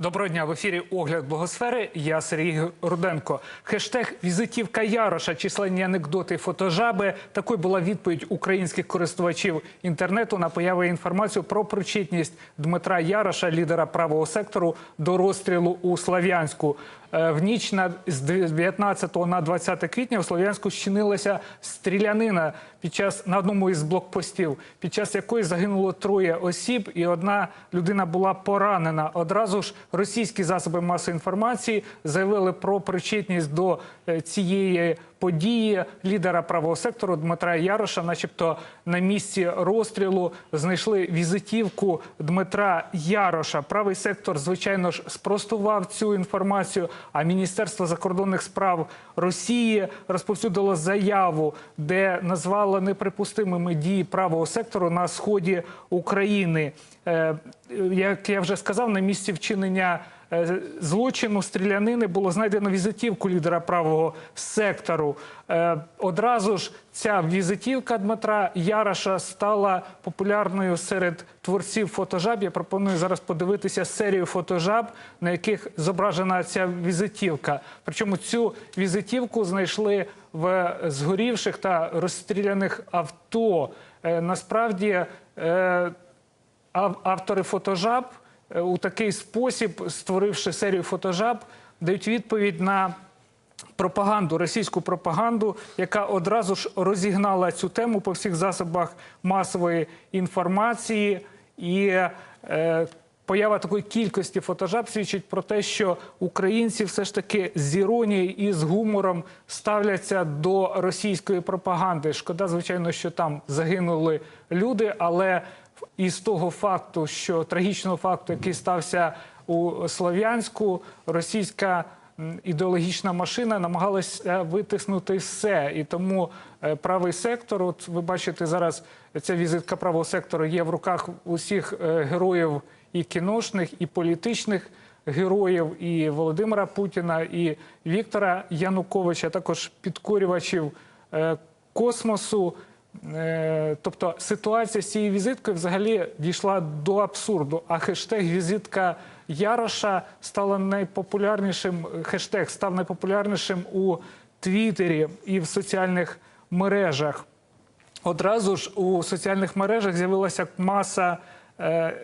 Доброго дня в ефірі Огляд Благосфери. Я Сергій Руденко. Хештег візитівка Яроша, численні анекдоти, фотожаби. Такою була відповідь українських користувачів інтернету на появу інформацію про причетність Дмитра Яроша, лідера правого сектору, до розстрілу у Слов'янську. Е, В ніч на з 19 на 20 квітня у Слов'янську щинилася стрілянина під час на одному із блокпостів, під час якої загинуло троє осіб, і одна людина була поранена. Одразу ж російські засоби масової інформації заявили про причетність до е, цієї події лідера правого сектору Дмитра Яроша, начебто на місці розстрілу знайшли візитівку Дмитра Яроша. Правий сектор, звичайно ж, спростував цю інформацію. А Міністерство закордонних справ Росії розповсюдило заяву, де назвало неприпустимими дії правого сектору на сході України. Е, Як я вже сказав, на місці вчинення злочину стрілянини було знайдено візитівку лідера правого сектору. Е, Одразу ж ця візитівка Дмитра Яроша стала популярною серед творців фотожаб. Я пропоную зараз подивитися серію фотожаб, на яких зображена ця візитівка. Причому цю візитівку знайшли в згорівших та розстріляних авто. Е, Насправді. е, автори фотожаб е, у такий спосіб, створивши серію фотожаб, дають відповідь на пропаганду, російську пропаганду, яка одразу ж розігнала цю тему по всіх засобах масової інформації. І е, поява такої кількості фотожаб свідчить про те, що українці все ж таки з іронією і з гумором ставляться до російської пропаганди. Шкода, звичайно, що там загинули люди, але із того факту, що трагічного факту, який стався у Слов'янську, російська ідеологічна машина намагалася витиснути все. І тому е, правий сектор, от ви бачите зараз, ця візитка правого сектору є в руках усіх е, героїв і кіношних, і політичних героїв, і Володимира Путіна, і Віктора Януковича, також підкорювачів е, космосу. Е, Тобто ситуація з цією візиткою взагалі дійшла до абсурду. А хештег візитка Яроша стала найпопулярнішим. Хештег став найпопулярнішим у Твіттері і в соціальних мережах. Одразу ж у соціальних мережах з'явилася маса е,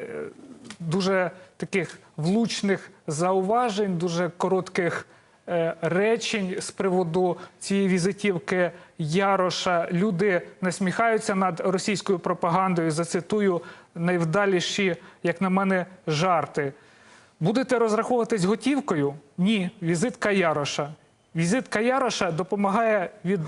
дуже таких влучних зауважень, дуже коротких речень з приводу цієї візитівки Яроша. Люди насміхаються над російською пропагандою. Зацитую найвдаліші, як на мене, жарти. Будете розраховуватись готівкою? Ні, візитка Яроша. Візитка Яроша допомагає від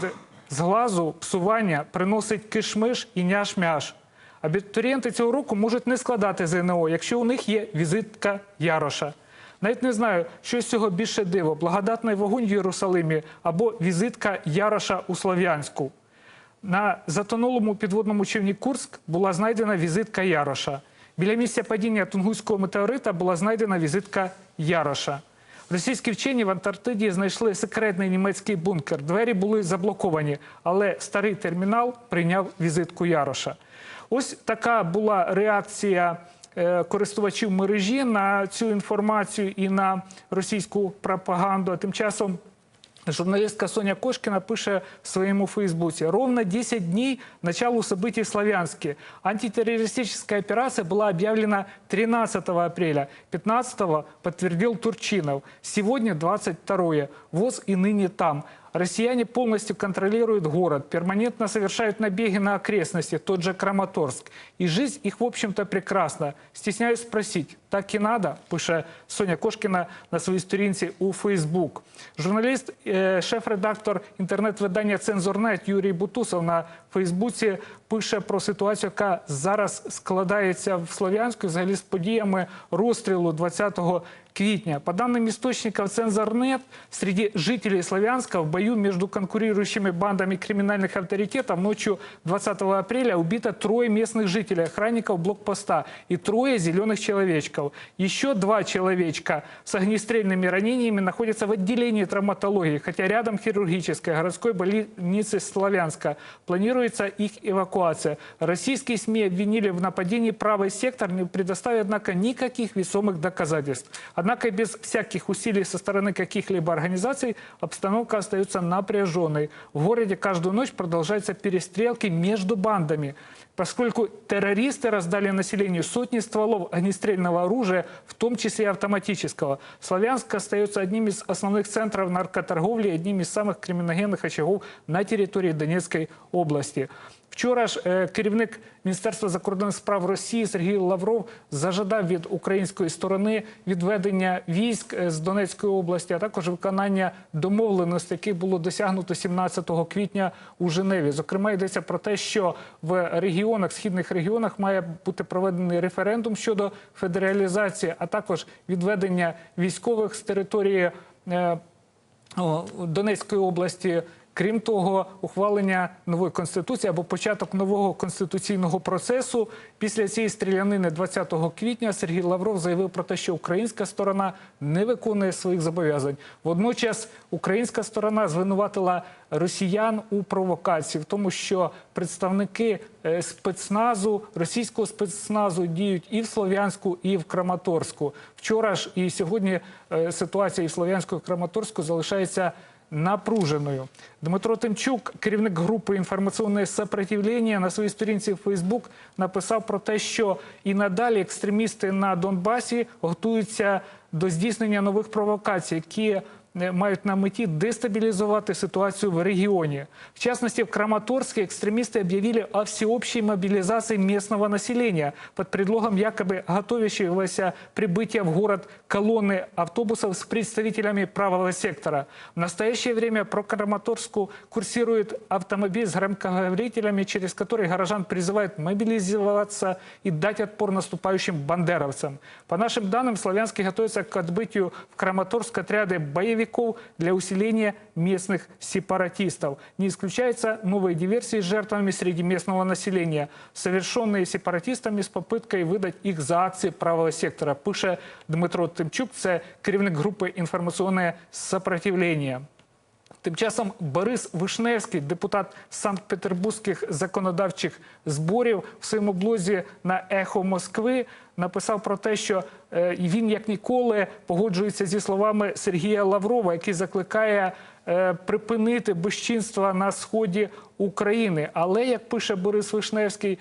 зглазу, псування, приносить кишмиш і няш-мяш. Абітурієнти цього року можуть не складати ЗНО, якщо у них є візитка Яроша. Навіть не знаю, що з цього більше диво: благодатний вогонь в Єрусалимі або візитка Яроша у Слов'янську. На затонулому підводному човні Курськ була знайдена візитка Яроша. Біля місця падіння Тунгуського метеорита була знайдена візитка Яроша. Російські вчені в Антарктиді знайшли секретний німецький бункер. Двері були заблоковані, але старий термінал прийняв візитку Яроша. Ось така була реакція користувачів мережі на цю інформацію і на російську пропаганду. А тим часом Журналистка Соня Кошкина пише в своем Фейсбуке. Ровно 10 дней началу событий в Славянске. Антитеррористическая операция была объявлена 13 апреля. 15 подтвердил Турчинов. Сегодня 22 ВОЗ и ныне там. Россияне полностью контролируют город, перманентно совершают набеги на окрестности, тот же Краматорск. И жизнь их, в общем-то, прекрасна. Стесняюсь спросить, так и надо? Пише Соня Кошкіна на своїй сторінці у Фейсбук. Журналіст, е, шеф-редактор інтернет-видання Цензорнет Юрій Бутусов на Фейсбуці пише про ситуацію, яка зараз складається в Слов'янську, взагалі з подіями розстрілу 20 квітня. По данным источников Цензорнет, среди жителей Славянска в бою между конкурирующими бандами криминальных авторитетов ночью 20 апреля убито трое местных жителей, охранников блокпоста и трое зеленых человечков. Еще два человечка с огнестрельными ранениями находятся в отделении травматологии, хотя рядом хирургическая городской больницы Славянска. Планируется их эвакуация. Российские СМИ обвинили в нападении правый сектор, не предоставив, однако, никаких весомых доказательств. Однако Однако без всяких усилий со стороны каких-либо организаций обстановка остается напряженной. В городе каждую ночь продолжаются перестрелки между бандами, поскольку террористы раздали населению сотни стволов огнестрельного оружия, в том числе и автоматического. Славянск остается одним из основных центров наркоторговли и одним из самых криминогенных очагов на території Донецької області. Вчора ж е, керівник Міністерства закордонних справ Росії Сергій Лавров зажадав від української сторони відведення військ е, з Донецької області, а також виконання домовленостей, яких було досягнуто 17 квітня у Женеві. Зокрема, йдеться про те, що в регіонах, східних регіонах, має бути проведений референдум щодо федералізації, а також відведення військових з території. е, Донецької області. Крім того, ухвалення нової конституції або початок нового конституційного процесу після цієї стрілянини 20 квітня Сергій Лавров заявив про те, що українська сторона не виконує своїх зобов'язань. Водночас українська сторона звинуватила росіян у провокації, в тому, що представники е, спецназу російського спецназу діють і в Слов'янську, і в Краматорську. Вчора ж і сьогодні е, ситуація і в Слов'янську, і в Краматорську залишається напруженою. Дмитро Тимчук, керівник групи інформаційне сопротивлення, на своїй сторінці в Фейсбук написав про те, що і надалі екстремісти на Донбасі готуються до здійснення нових провокацій, які мають на меті дестабилизовать ситуацию в регионе. В частности, в Краматорске экстремисты объявили о всеобщей мобилизации местного населения под предлогом якобы готовящегося прибытия в город колонны автобусов с представителями правого сектора. В настоящее время про Краматорску курсирует автомобиль с громкоговорителями, через который горожан призывают мобилизоваться и дать отпор наступающим бандеровцам. По нашим данным, Славянский готовится к отбытию в Краматорск отряды боевиков для усиления местных сепаратистов. Не исключаются новые диверсии с жертвами среди местного населения, совершенные сепаратистами с попыткой выдать их за акции правого сектора. Пише Дмитро Тимчук, це керівник групи інформаційне сопротивлення. Тим часом Борис Вишневський, депутат Санкт-Петербурзьких законодавчих зборів, в своєму блозі на Ехо Москви Написав про те, що е, він як ніколи погоджується зі словами Сергія Лаврова, який закликає е, припинити безчинства на сході України. Але як пише Борис Вишневський,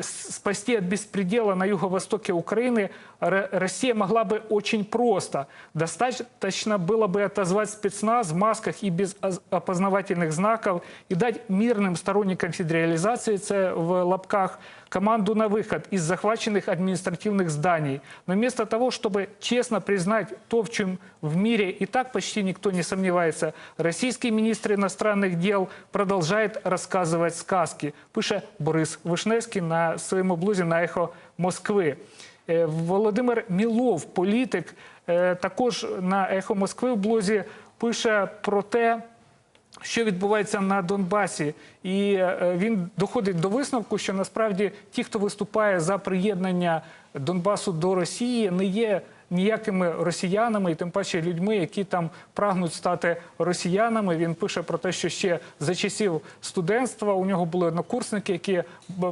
спасти от беспредела на юго-востоке Украины Россия могла бы очень просто. Достаточно было бы отозвать спецназ в масках и без оз- опознавательных знаков и дать мирным сторонникам федерализации, це в лапках, команду на выход из захваченных административных зданий. Но вместо того, чтобы честно признать то, в чем в мире и так почти никто не сомневается, российский министр иностранных дел продолжает рассказывать сказки, пише Борис Вишневський на своєму блозі на ехо Москви. Е, Володимир Мілов, політик, е, також на ехо Москви в блозі пише про те, що відбувається на Донбасі, і е, він доходить до висновку, що насправді ті, хто виступає за приєднання Донбасу до Росії, не є ніякими росіянами, і тим паче людьми, які там прагнуть стати росіянами. Він пише про те, що ще за часів студентства у нього були однокурсники, які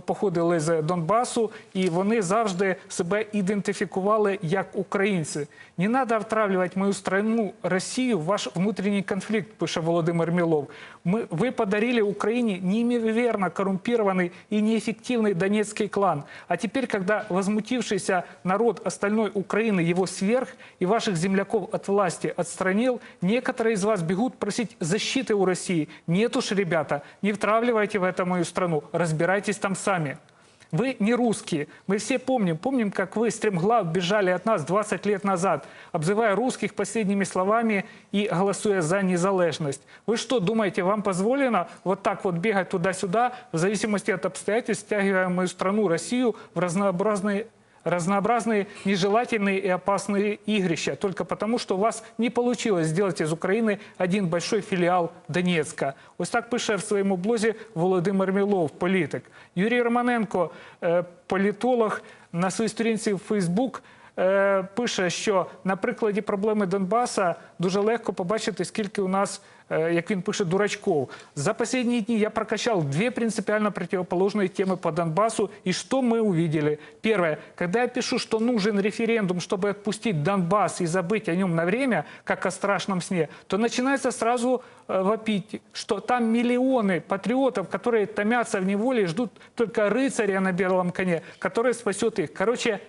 походили з Донбасу, і вони завжди себе ідентифікували як українці. Не треба втравлювати мою страну Росію в ваш внутренний конфликт, пише Володимир Мілов. Мы, вы подарили Украине неимоверно коррумпированный и неэффективный донецкий клан. А теперь, когда возмутившийся народ остальной Украины его сверх и ваших земляков от власти отстранил, некоторые из вас бегут просить защиты у России. Нет уж, ребята, не втравливайте в это мою страну, разбирайтесь там сами. Вы не русские. Мы все помним. Помним, как вы стремглав бежали от нас 20 лет назад, обзывая русских последними словами и голосуя за незалежность. Вы что, думаете, вам позволено вот так вот бегать туда-сюда, в зависимости от обстоятельств, стягивая мою страну, Россию, в разнообразные разнообразные нежелательные и опасные игрища, только потому, что у вас не получилось сделать из Украины один большой філіал Донецька. Ось так пише в своєму блозі Володимир Мілов, політик. Юрій Романенко, е, політолог, на своїй сторінці в Фейсбук е, пише, що на прикладі проблеми Донбаса дуже легко побачити, скільки у нас, е, як він пише, дурачков. За последние дни я прокачал две принципиально противоположные темы по Донбассу. И что мы увидели? Первое. Когда я пишу, что нужен референдум, чтобы отпустить Донбасс и забыть о нем на время, как о страшном сне, то начинается сразу э, вопить, что там миллионы патриотов, которые томятся в неволе и ждут только рыцаря на белом коне, который спасет их. Короче,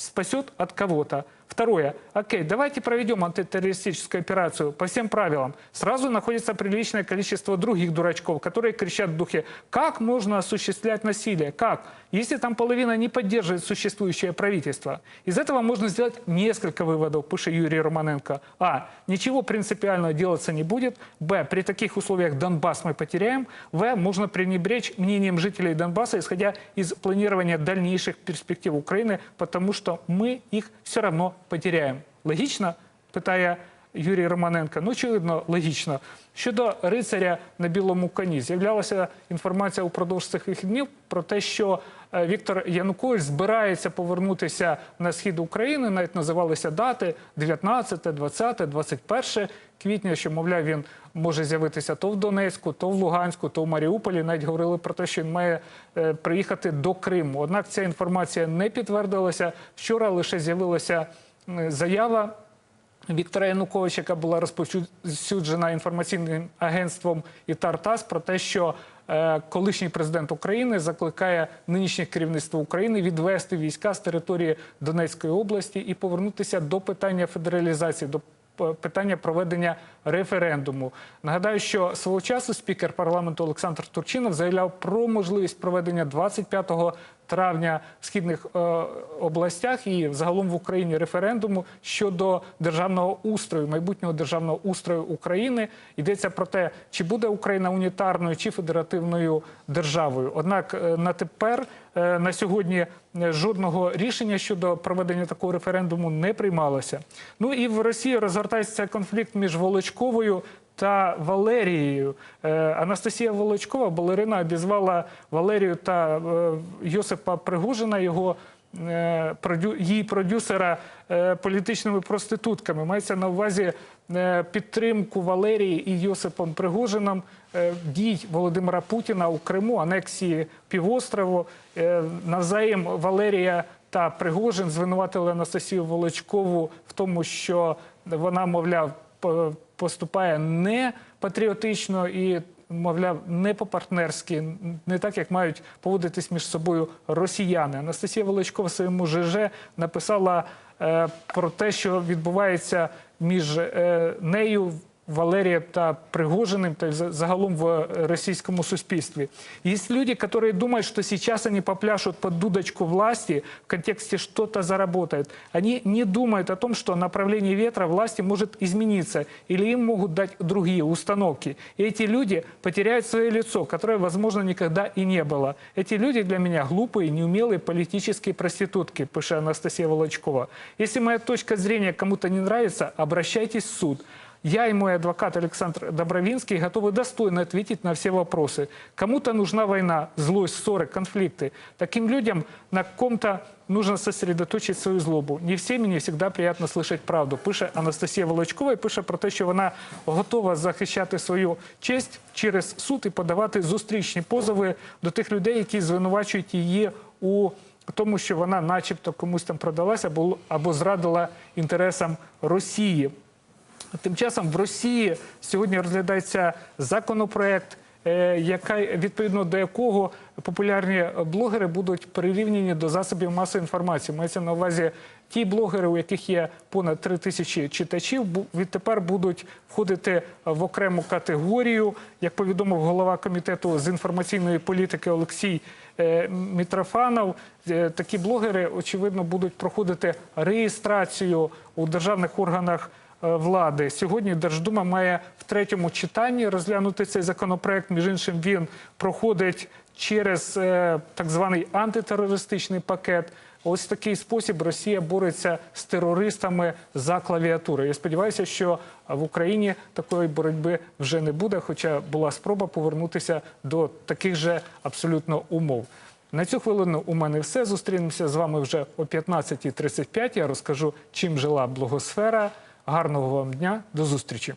спасет от кого-то. Второе. Окей, давайте проведем антитеррористическую операцию по всем правилам. Сразу находится приличное количество других дурачков, которые кричат в духе, как можно осуществлять насилие? Как? Если там половина не поддерживает существующее правительство. Из этого можно сделать несколько выводов, пишет Юрий Романенко. А. Ничего принципиального делаться не будет. Б. При таких условиях Донбасс мы потеряем. В. Можно пренебречь мнением жителей Донбасса, исходя из планирования дальнейших перспектив Украины, потому что мы их все равно потеряем. Логічно? питає Юрій Романенко. Ну, очевидно, логічно. Щодо рицаря на білому коні, з'являлася інформація упродовж цих вихіднів про те, що е, Віктор Янукович збирається повернутися на схід України. Навіть називалися дати 19, 20, 21 квітня, що, мовляв, він може з'явитися то в Донецьку, то в Луганську, то в Маріуполі. Навіть говорили про те, що він має е, приїхати до Криму. Однак ця інформація не підтвердилася. Вчора лише з'явилася заява Віктора Януковича, яка була розповсюджена інформаційним агентством «Ітар-ТАСС» про те, що е, колишній президент України закликає нинішнє керівництво України відвести війська з території Донецької області і повернутися до питання федералізації, до питання проведення референдуму. Нагадаю, що свого часу спікер парламенту Олександр Турчинов заявляв про можливість проведення 25 травня в східних е, областях і загалом в Україні референдуму щодо державного устрою, майбутнього державного устрою України. Йдеться про те, чи буде Україна унітарною чи федеративною державою. Однак е, на тепер, на сьогодні, е, жодного рішення щодо проведення такого референдуму не приймалося. Ну і в Росії розгортається конфлікт між Волочковою та Валерією. Е, Анастасія Волочкова, балерина, обізвала Валерію та е, Йосипа Пригожина, його е, її продюсера е, політичними проститутками. Мається на увазі е, підтримку Валерії і Йосипом Пригожином е, дій Володимира Путіна у Криму, анексії півострову. Е, Навзаєм Валерія та Пригожин звинуватили Анастасію Волочкову в тому, що вона, мовляв, поступає не патріотично і, мовляв, не по-партнерськи, не так, як мають поводитись між собою росіяни. Анастасія Волочкова своєму ЖЖ написала е, про те, що відбувається між е, нею. Валерием та Пригожиным, за- загалом в российском суспільстві. Есть люди, которые думают, что сейчас они попляшут под дудочку власти в контексте что-то заработает. Они не думают о том, что направление ветра власти может измениться, или им могут дать другие установки. И эти люди потеряют свое лицо, которое, возможно, никогда и не было. Эти люди для меня глупые, неумелые политические проститутки, пишет Анастасия Волочкова. Если моя точка зрения кому-то не нравится, обращайтесь в суд. Я и мой адвокат Александр Добровинский готовы достойно ответить на все вопросы. Кому-то нужна война, злость, ссоры, конфликты. Таким людям на ком-то нужно сосредоточить свою злобу. Не всем и не всегда приятно слышать правду. Пише Анастасія Волочкова і пише про те, що вона готова захищати свою честь через суд і подавати зустрічні позови до тих людей, які звинувачують її у тому, що вона, начебто, комусь там продалася або, або зрадила інтересам Росії. Тим часом в Росії сьогодні розглядається законопроект, е, відповідно до якого популярні блогери будуть прирівняні до засобів масової інформації. Мається на увазі ті блогери, у яких є понад 3 тисячі читачів, відтепер будуть входити в окрему категорію. Як повідомив голова комітету з інформаційної політики Олексій е, Мітрофанов, е, такі блогери, очевидно, будуть проходити реєстрацію у державних органах влади. Сьогодні Держдума має в третьому читанні розглянути цей законопроект. Між іншим, він проходить через е, так званий антитерористичний пакет. Ось такий спосіб Росія бореться з терористами за клавіатурою. Я сподіваюся, що в Україні такої боротьби вже не буде, хоча була спроба повернутися до таких же абсолютно умов. На цю хвилину у мене все. Зустрінемося з вами вже о 15.35. Я розкажу, чим жила блогосфера. Гарного вам дня. До зустрічі.